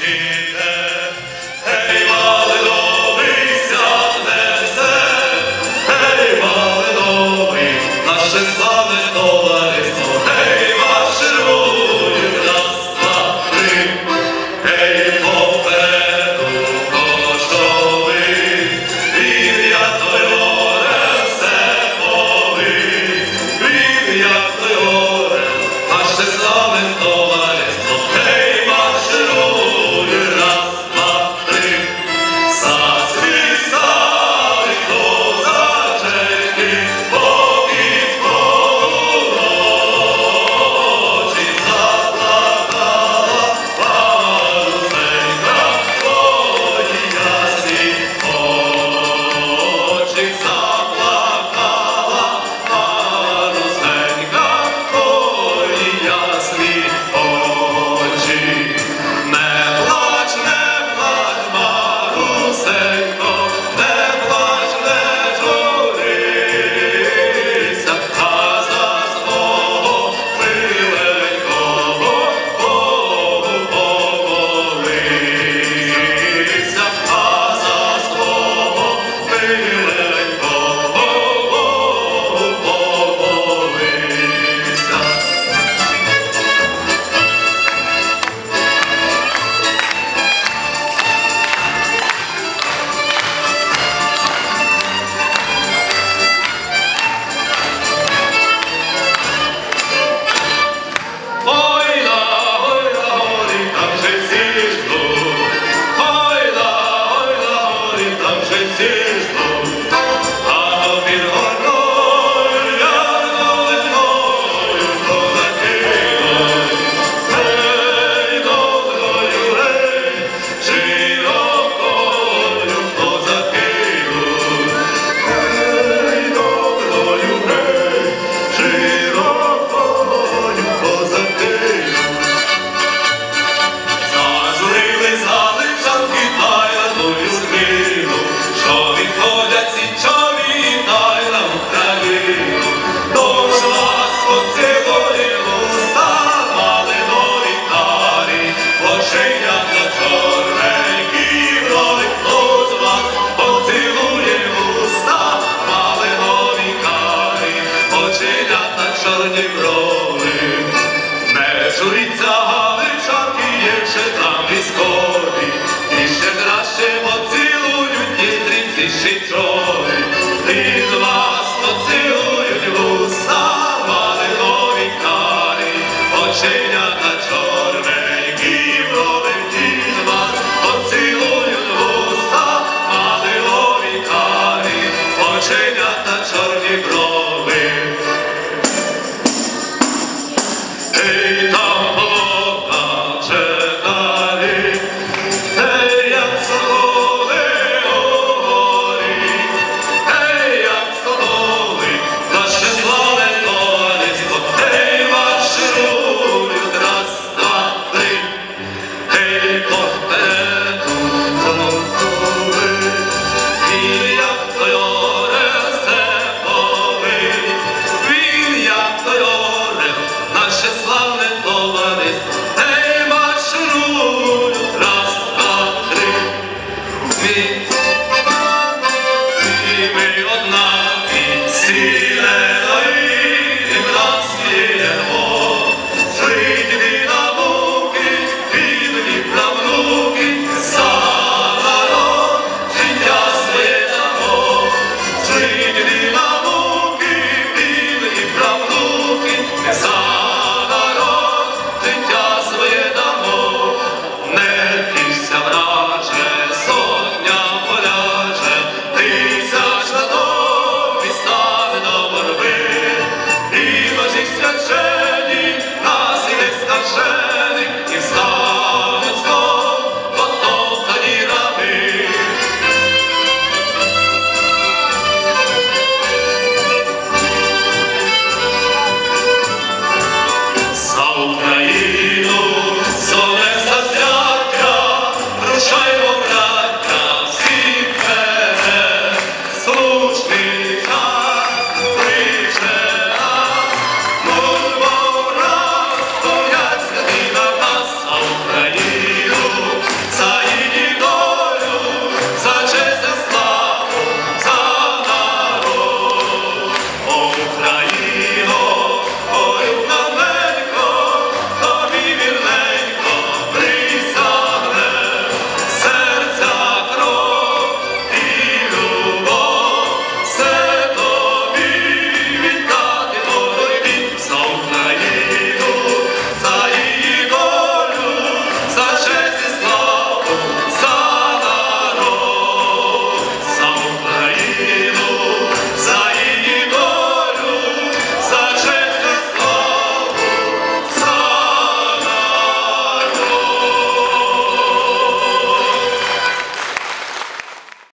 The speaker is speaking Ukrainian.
Shit. військові, і ще краще поцілують дістріці шичові, і з вас поцілують вуса, малинові карі, оченята чорненькі, брови, від вас, поцілують вуса, малинові карі, оченята